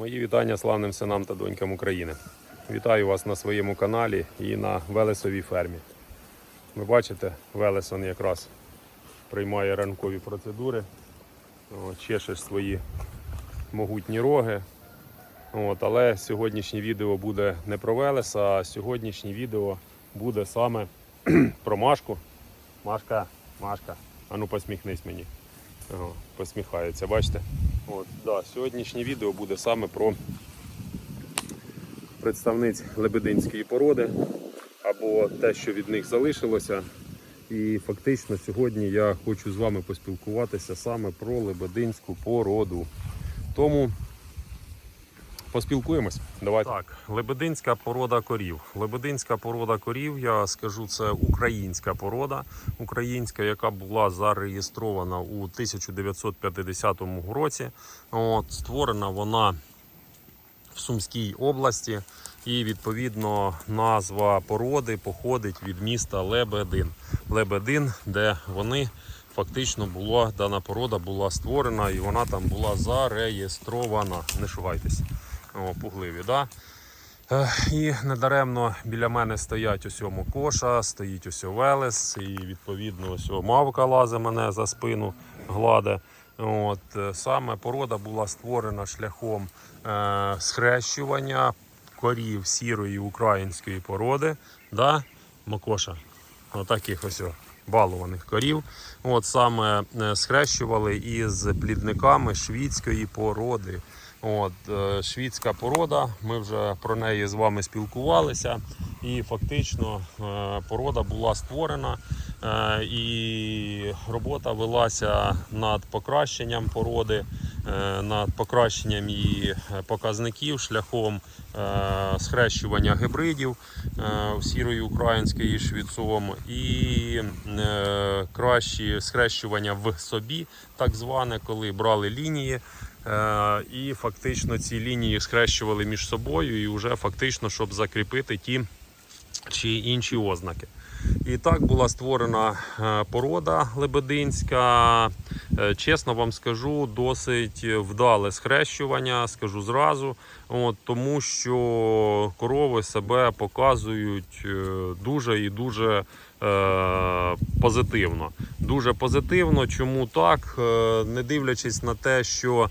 Мої вітання славним синам та донькам України. Вітаю вас на своєму каналі і на Велесовій фермі. Ви бачите, Велесон якраз приймає ранкові процедури, О, чеше свої могутні роги. От, але сьогоднішнє відео буде не про Велеса, а сьогоднішнє відео буде саме про Машку. Машка, Машка, ану посміхнись мені. Ага, посміхається, бачите? От, да, сьогоднішнє відео буде саме про представниць лебединської породи або те, що від них залишилося. І фактично сьогодні я хочу з вами поспілкуватися саме про лебединську породу. Тому поспілкуємось. Давайте. Так, лебединська порода корів. Лебединська порода корів, я скажу, це українська порода, українська, яка була зареєстрована у 1950 році. От, створена вона в Сумській області, і відповідно назва породи походить від міста Лебедин. Лебедин, де вони фактично була дана порода була створена і вона там була зареєстрована. Не шугайтеся. О, пугливі, да? Е, І недаремно біля мене стоять ось коша, стоїть ось Велес, і відповідно ось мавка лазить мене за спину, гладе. От, е, саме порода була створена шляхом е, схрещування корів сірої української породи. Да? Макоша, отаких ось о, балованих корів. От саме е, схрещували із плідниками швідської породи. От, е, шведська порода, ми вже про неї з вами спілкувалися, і фактично е, порода була створена, е, і робота велася над покращенням породи, над покращенням її показників шляхом схрещування гибридів е, сірої української швіцом і е, кращі схрещування в собі, так зване, коли брали лінії. Е, І фактично ці лінії схрещували між собою, і вже фактично, щоб закріпити ті чи інші ознаки. І так була створена е, порода лебединська. Е, Чесно вам скажу, досить вдале схрещування, скажу зразу. От, тому що корови себе показують дуже і дуже е, позитивно. Дуже позитивно. Чому так? Не дивлячись на те, що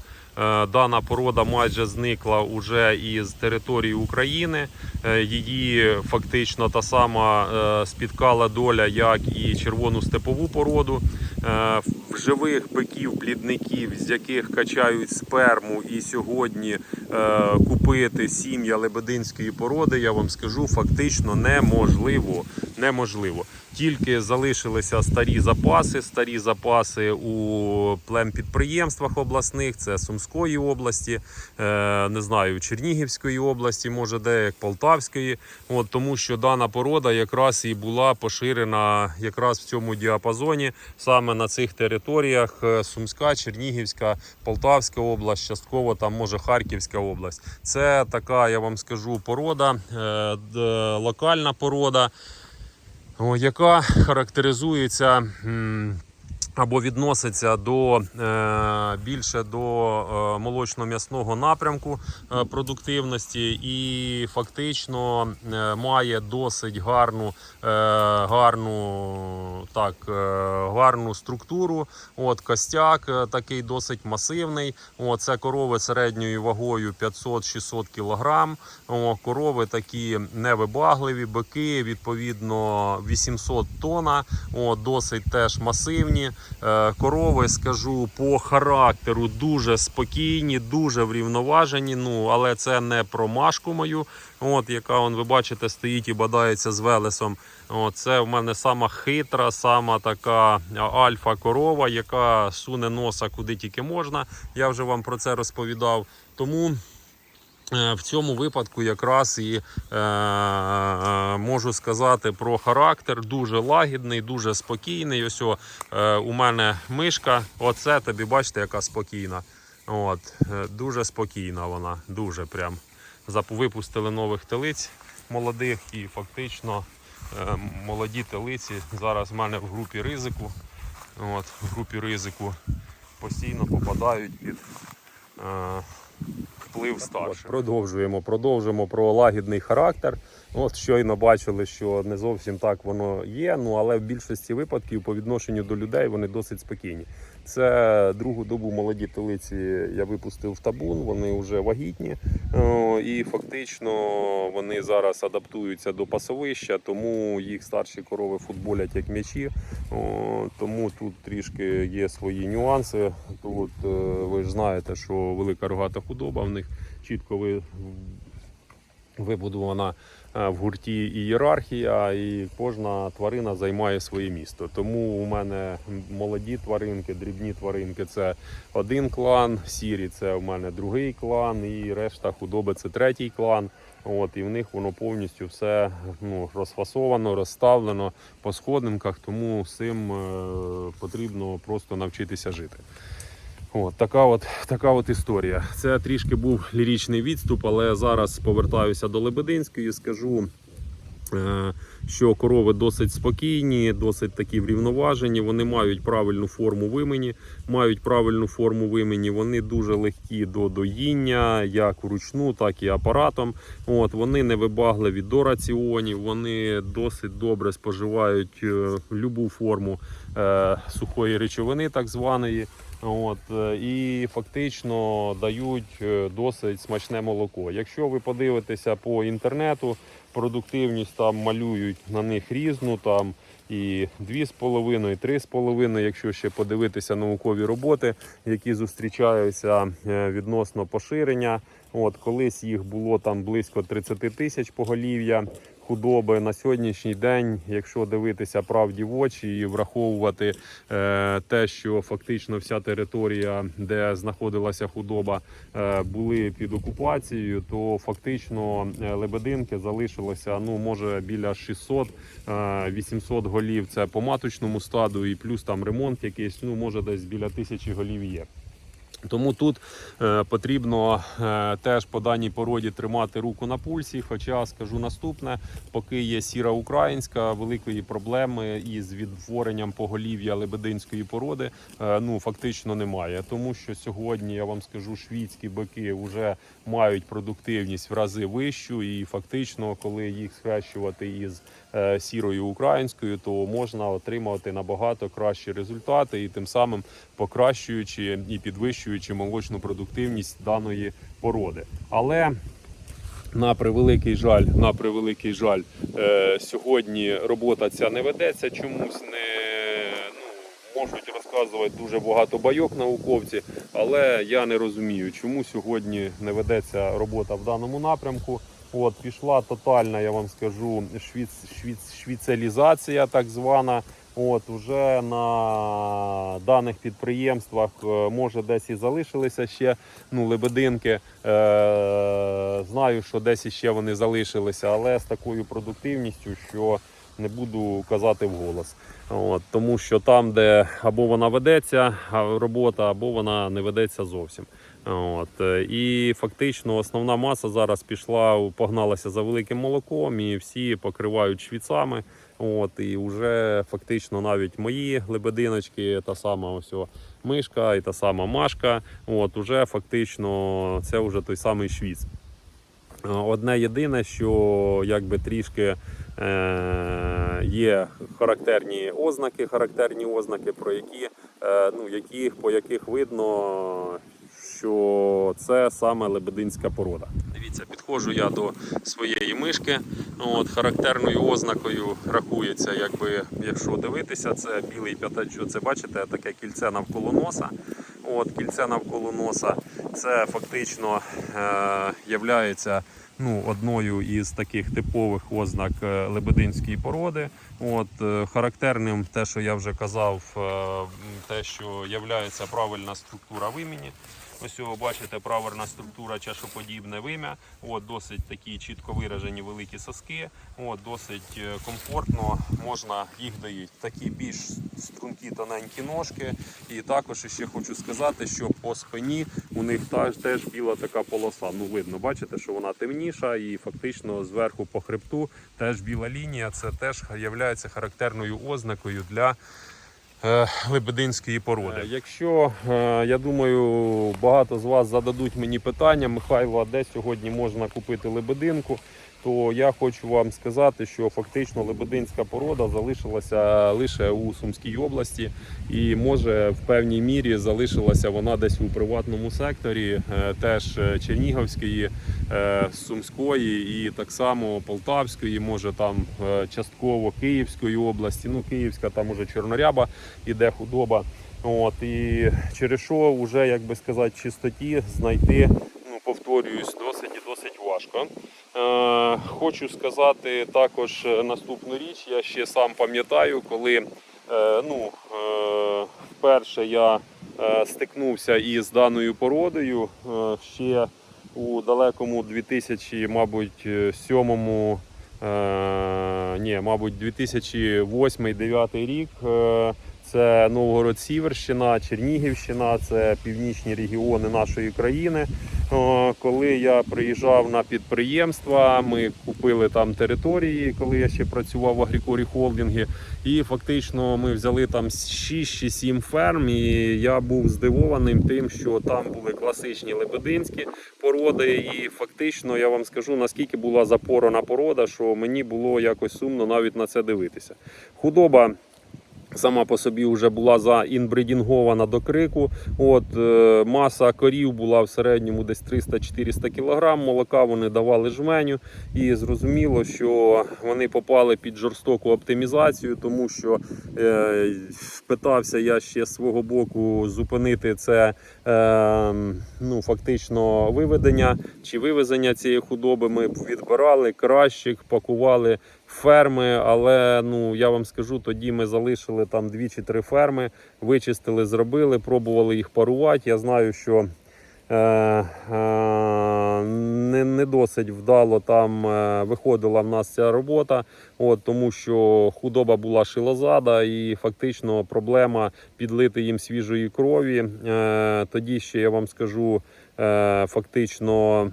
дана порода майже зникла уже із території України. Е, Її фактично та сама е, спіткала доля, як і червону степову породу. Е, живих биків, плідників, з яких качають сперму, і сьогодні е, купити сім'я лебединської породи, я вам скажу, фактично неможливо. Неможливо. Тільки залишилися старі запаси, старі запаси у племпідприємствах обласних, це Сумської області, е, не знаю, Чернігівської області, може де як Полтавської. От, тому що дана порода якраз і була поширена якраз в цьому діапазоні, саме на цих територіях е, Сумська, Чернігівська, Полтавська область, частково там може Харківська область. Це така, я вам скажу, порода, е, локальна порода яка характеризується або відноситься до е, більше до е, молочно-м'ясного напрямку е, продуктивності і фактично має досить гарну, гарну, так, гарну структуру. От костяк такий досить масивний. О, це корови середньою вагою 500-600 кг. О, корови такі невибагливі, бики відповідно 800 тонна. О, досить теж масивні. Е, Корови, скажу, по характеру дуже спокійні, дуже врівноважені. Ну, але це не про машку мою, от, яка он, ви бачите, стоїть і бадається з велесом. О, це в мене сама хитра, сама така альфа корова, яка суне носа куди тільки можна. Я вже вам про це розповідав. Тому. Е, В цьому випадку якраз і е, е, можу сказати про характер. Дуже лагідний, дуже спокійний. Ось о, е, у мене мишка. Оце тобі бачите, яка спокійна. От, е, дуже спокійна вона, дуже прям. Випустили нових телиць молодих і фактично е, молоді телиці зараз в мене в групі ризику. От, в групі ризику постійно попадають під. Е, вплив старших. Продовжуємо, продовжуємо про лагідний характер. От щойно бачили, що не зовсім так воно є. Ну але в більшості випадків по відношенню до людей вони досить спокійні. Це другу добу молоді телиці я випустив в табун. Вони вже вагітні, і фактично вони зараз адаптуються до пасовища, тому їх старші корови футболять як м'ячі. Тому тут трішки є свої нюанси. Тут е, ви ж знаєте, що велика рогата худоба в них чітко ви вибудована е, в гурті ієрархія, і кожна тварина займає своє місто. Тому у мене молоді тваринки, дрібні тваринки це один клан, сірі це у мене другий клан, і решта худоби це третій клан. От, і в них воно повністю все ну, розфасовано, розставлено по сходинках, тому з цим е, потрібно просто навчитися жити. От, така, от, така от історія. Це трішки був ліричний відступ, але зараз повертаюся до Лебединської. Скажу, е, що корови досить спокійні, досить такі врівноважені. Вони мають правильну форму вимені, мають правильну форму вимені. Вони дуже легкі до доїння, як вручну, так і апаратом. От, вони не вибагливі до раціонів, вони досить добре споживають е, любу форму е, сухої речовини, так званої. От, е, і фактично дають е, досить смачне молоко. Якщо ви подивитеся по інтернету, продуктивність там малюють на них різну, там і 2,5, і 3,5, якщо ще подивитися наукові роботи, які зустрічаються е, відносно поширення. От, колись їх було там близько 30 тисяч поголів'я худоби на сьогоднішній день, якщо дивитися правді в очі і враховувати е, те, що фактично вся територія, де знаходилася худоба, е, були під окупацією, то фактично е, лебединки залишилося ну може біля 600 е, 800 голів. Це по маточному стаду, і плюс там ремонт якийсь. Ну може десь біля тисячі голів є. Тому тут е, потрібно е, теж по даній породі тримати руку на пульсі. Хоча скажу наступне, поки є сіра українська, великої проблеми із відтворенням поголів'я лебединської породи е, ну фактично немає. Тому що сьогодні я вам скажу, швідські бики вже мають продуктивність в рази вищу, і фактично, коли їх схрещувати із сірою українською, то можна отримувати набагато кращі результати і тим самим покращуючи і підвищуючи молочну продуктивність даної породи. Але на превеликий жаль, на превеликий жаль, е, сьогодні робота ця не ведеться. Чомусь не ну, можуть розказувати дуже багато байок науковці, але я не розумію, чому сьогодні не ведеться робота в даному напрямку. От пішла тотальна, я вам скажу, швіц, швіц, швіцалізація, так звана. От уже на даних підприємствах е, може десь і залишилися ще ну, лебединки. Е, знаю, що десь іще вони залишилися, але з такою продуктивністю, що не буду казати вголос. От, тому що там, де або вона ведеться робота, або вона не ведеться зовсім. От, е, і фактично основна маса зараз пішла, погналася за великим молоком, і всі покривають швіцами. От, і вже фактично навіть мої лебединочки, та сама ось мишка і та сама машка. От, уже фактично це вже той самий швіц. Е, Одне єдине, що якби трішки е, є характерні ознаки, характерні ознаки, про які, е, ну, яких, по яких видно, що це саме лебединська порода. Дивіться, підходжу я до своєї мишки. От, характерною ознакою рахується, якби, якщо дивитися, це білий п'ятачок. Це бачите, таке кільце навколо носа. От, кільце навколо носа. Це фактично е, являється ну, одною із таких типових ознак е, лебединської породи. От, е, характерним те, що я вже казав, е, те, що являється правильна структура вимені. Ось його бачите, правильна структура чашоподібне вим'я. От досить такі чітко виражені великі соски. От досить е, комфортно можна їх доїти. Такі більш стрункі тоненькі ножки. І також ще хочу сказати, що по спині у них теж, біла така полоса. Ну видно, бачите, що вона темніша, і фактично зверху по хребту теж біла лінія. Це теж є характерною ознакою для лебединської породи. Якщо е, я думаю, багато з вас зададуть мені питання, Михайло, а де сьогодні можна купити лебединку, то я хочу вам сказати, що фактично лебединська порода залишилася лише у Сумській області, і може в певній мірі залишилася вона десь у приватному секторі, е, теж е, Чернігівської, е, Сумської і так само Полтавської, може там частково Київської області. Ну, Київська там уже чорноряба іде худоба. От і через що вже, як би сказати, чистоті знайти, ну повторююсь, досить важко. Е, хочу сказати також наступну річ. Я ще сам пам'ятаю, коли е, ну, е, вперше я стикнувся із даною породою ще у далекому 2000, мабуть, е, сьомому, е, ні, мабуть, 2008-2009 рік. Це Новгород Сіверщина, Чернігівщина, це північні регіони нашої країни. Коли я приїжджав на підприємства, ми купили там території, коли я ще працював в Агрікорі Холдингі. І фактично ми взяли там 6 чи 7 ферм. І я був здивованим тим, що там були класичні лебединські породи. І фактично я вам скажу, наскільки була запорона порода, що мені було якось сумно навіть на це дивитися. Худоба. Сама по собі вже була заінбридінгована до крику. От е, маса корів була в середньому десь 300-400 кг. Молока вони давали жменю, і зрозуміло, що вони попали під жорстоку оптимізацію, тому що е, питався я ще з свого боку зупинити це е, ну, фактично виведення чи вивезення цієї худоби. Ми відбирали кращих, пакували ферми, але ну я вам скажу, тоді ми залишили там дві чи три ферми, вичистили, зробили, пробували їх парувати. Я знаю, що е, е, не, не досить вдало там е, виходила в нас ця робота, от, тому що худоба була шилозада і фактично проблема підлити їм свіжої крові. Е, тоді ще я вам скажу, е, фактично.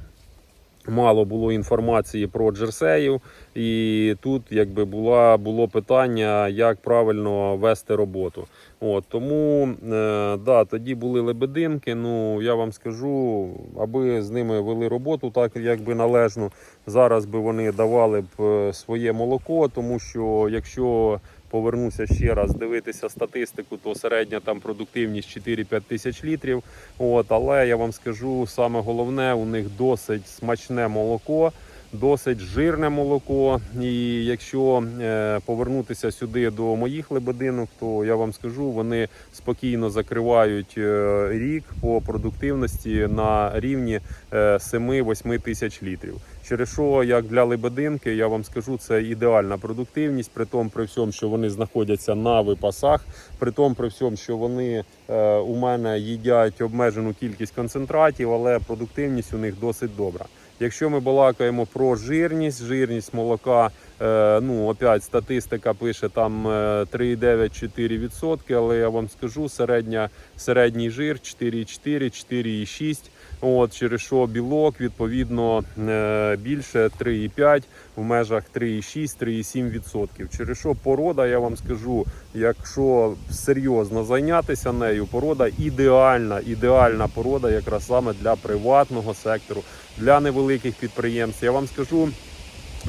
Мало було інформації про джерсеїв, і тут якби була було питання, як правильно вести роботу. От тому е, да, тоді були лебединки. Ну я вам скажу, аби з ними вели роботу так, якби належно. Зараз би вони давали б е, своє молоко, тому що якщо повернуся ще раз дивитися статистику, то середня там продуктивність 4-5 тисяч літрів. От, але я вам скажу, саме головне, у них досить смачне молоко. Досить жирне молоко, і якщо е, повернутися сюди до моїх лебединок, то я вам скажу, вони спокійно закривають е, рік по продуктивності на рівні е, 7-8 тисяч літрів. Через що, як для лебединки, я вам скажу, це ідеальна продуктивність, при тому, при всьому, що вони знаходяться на випасах, при тому, при всьому, що вони е, у мене їдять обмежену кількість концентратів, але продуктивність у них досить добра. Якщо ми балакаємо про жирність, жирність молока, е, ну опять статистика пише там е, 3,9-4%, але я вам скажу, середня, середній жир 4,4, 4,6. От, через що білок відповідно е, більше 3,5 в межах 3,6-3,7%. Через що порода, я вам скажу, якщо серйозно зайнятися нею, порода ідеальна, ідеальна порода якраз саме для приватного сектору, для невеликих підприємств. Я вам скажу,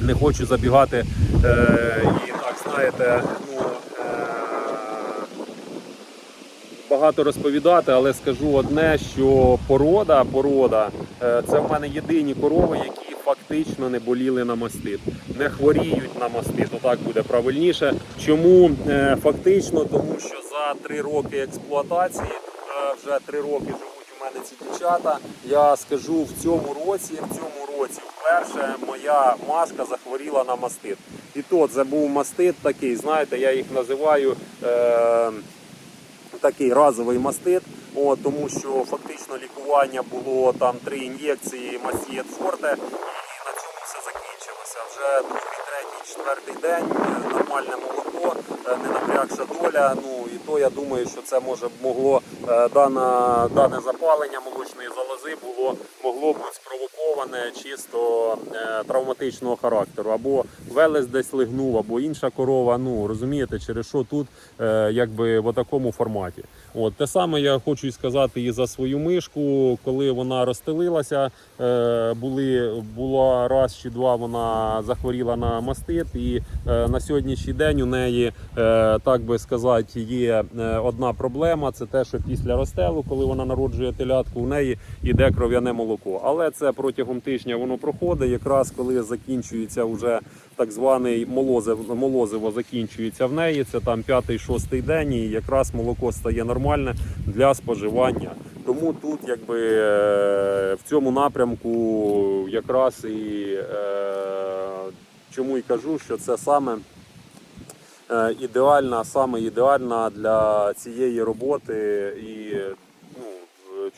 не хочу забігати е, і так знаєте, ну. Е, багато розповідати, але скажу одне, що порода, порода е, це в мене єдині корови, які фактично не боліли на мастит, не хворіють на мастит. Отак буде правильніше. Чому Е, фактично? Тому що за три роки експлуатації, е, вже три роки живуть у мене ці дівчата. Я скажу в цьому році, в цьому році вперше моя машка захворіла на мастит. І то це був мастит такий, знаєте, я їх називаю. Такий разовий мастит, о, тому що фактично лікування було там три ін'єкції Масієт Форте, і на цьому все закінчилося. Вже другий, третій, четвертий день. е, Нормальне молоко, е, не напрягша доля. Ну і то я думаю, що це може б могло дане, дане запалення молочної залози було могло бути спровоковане чисто е, травматичного характеру. Або велес десь лигнув, або інша корова. Ну розумієте, через що тут е, якби в такому форматі. От те саме я хочу сказати і за свою мишку, коли вона розстелилася, е, були була раз чи два вона захворіла на мастит, і на сьогоднішній день у неї, так би сказати, є одна проблема. Це те, що після розстелу, коли вона народжує телятку, у неї йде кров'яне молоко. Але це протягом тижня воно проходить, якраз коли закінчується вже так званий молозив, молозиво закінчується в неї. Це там п'ятий-шостий день, і якраз молоко стає нормальне для споживання. Тому тут, якби е, в цьому напрямку, якраз і е, чому і кажу, що це саме е, ідеальна, саме ідеальна для цієї роботи і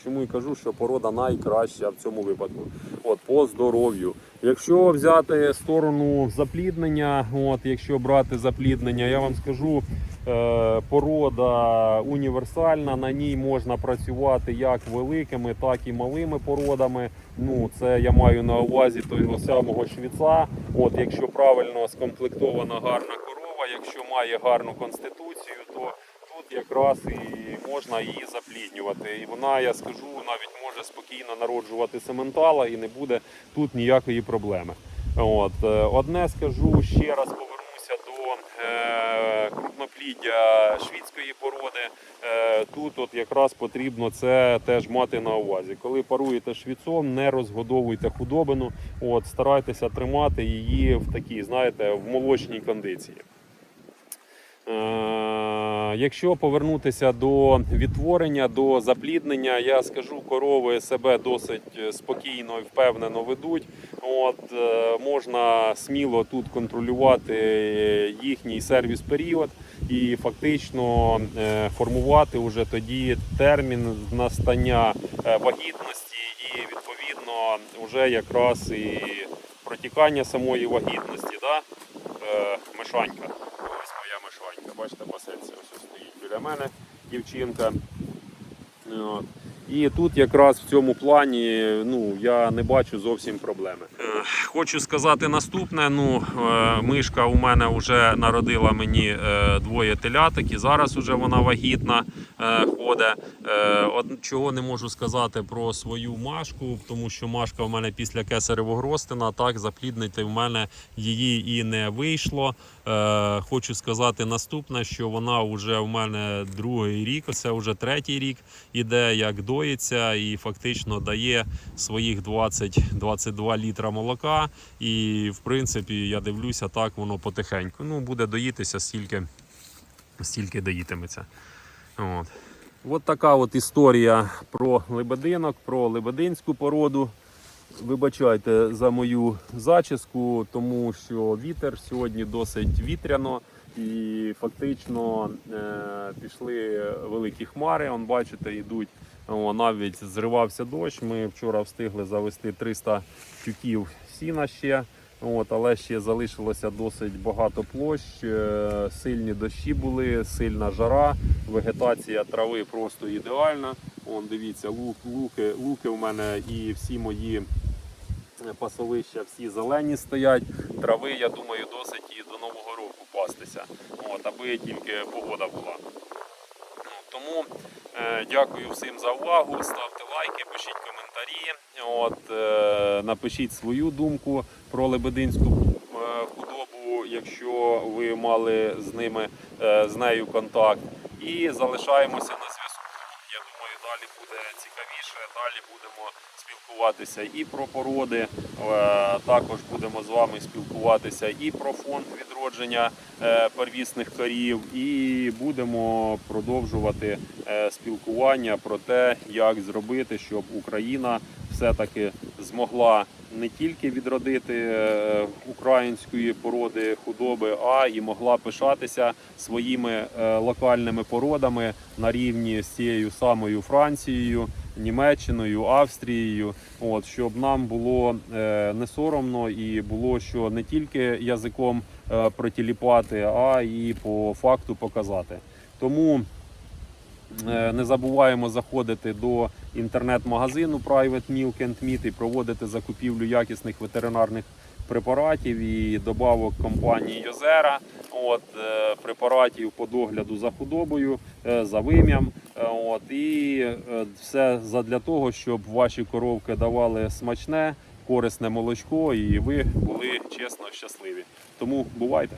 чому і кажу, що порода найкраща в цьому випадку. От по здоров'ю. Якщо взяти сторону запліднення, от якщо брати запліднення, я вам скажу. е, Порода універсальна, на ній можна працювати як великими, так і малими породами. Ну, це я маю на увазі того самого швіца. От, якщо правильно скомплектована гарна корова, якщо має гарну конституцію, то якраз і можна її запліднювати. І вона, я скажу, навіть може спокійно народжувати сементала і не буде тут ніякої проблеми. От е, одне скажу ще раз повернуся до е, крупнопліддя швідської породи. Е, тут от якраз потрібно це теж мати на увазі. Коли паруєте швіцом, не розгодовуйте худобину. От старайтеся тримати її в такій, знаєте, в молочній кондиції. Е, Якщо повернутися до відтворення, до запліднення, я скажу, корови себе досить е, спокійно і впевнено ведуть. От е, можна сміло тут контролювати їхній сервіс-період і фактично формувати вже тоді термін настання вагітності і відповідно вже якраз і протікання самої вагітності. Да? Мишанька. Ось моя мишанька. Бачите, пасеться ось стоїть біля мене дівчинка. От. І тут якраз в цьому плані ну, я не бачу зовсім проблеми. Хочу сказати наступне. Ну, е, мишка у мене вже народила мені е, двоє теляток, і зараз вже вона вагітна е, ходить. Е, од- Чого не можу сказати про свою машку, тому що машка у мене після кесаревого гростина, так запліднити в мене її і не вийшло. Е, Хочу сказати наступне, що вона вже в мене другий рік, це вже третій рік іде, як доїться, і фактично дає своїх 20-22 літра молока. І в принципі, я дивлюся, так воно потихеньку. Ну, буде доїтися стільки, стільки доїтиметься. От. От така от історія про лебединок, про лебединську породу. Вибачайте за мою зачіску, тому що вітер сьогодні досить вітряно і фактично е, пішли великі хмари. Он, бачите, йдуть. О, навіть зривався дощ. Ми вчора встигли завести 300 тюків сіна ще. От, але ще залишилося досить багато площ. е, Сильні дощі були, сильна жара, вегетація трави просто ідеальна. Вон, дивіться, лук, луки, луки в мене і всі мої пасовища всі зелені стоять. Трави, я думаю, досить і до Нового року пастися. От, аби тільки погода була. Тому е, дякую всім за увагу. Ставте лайки, пишіть коментарі. От, е, напишіть свою думку про лебединську е, худобу, якщо ви мали з ними з нею контакт. І залишаємося на зв'язку. Я думаю, далі буде цікавіше. Далі будемо спілкуватися і про породи. е, Також будемо з вами спілкуватися і про фонд відродження е, первісних корів, і будемо продовжувати е, спілкування про те, як зробити, щоб Україна все-таки змогла не тільки відродити української породи худоби, а і могла пишатися своїми локальними породами на рівні з цією самою Францією, Німеччиною, Австрією, от щоб нам було е, не соромно і було що не тільки язиком е, протіліпати, а і по факту показати. Тому Е, Не забуваємо заходити до інтернет-магазину Private Milk and Meat і проводити закупівлю якісних ветеринарних препаратів і добавок компанії Йозера. От е, препаратів по догляду за худобою, е, за вим'ям. Е, От і все задля того, щоб ваші коровки давали смачне, корисне молочко, і ви були чесно щасливі. Тому бувайте.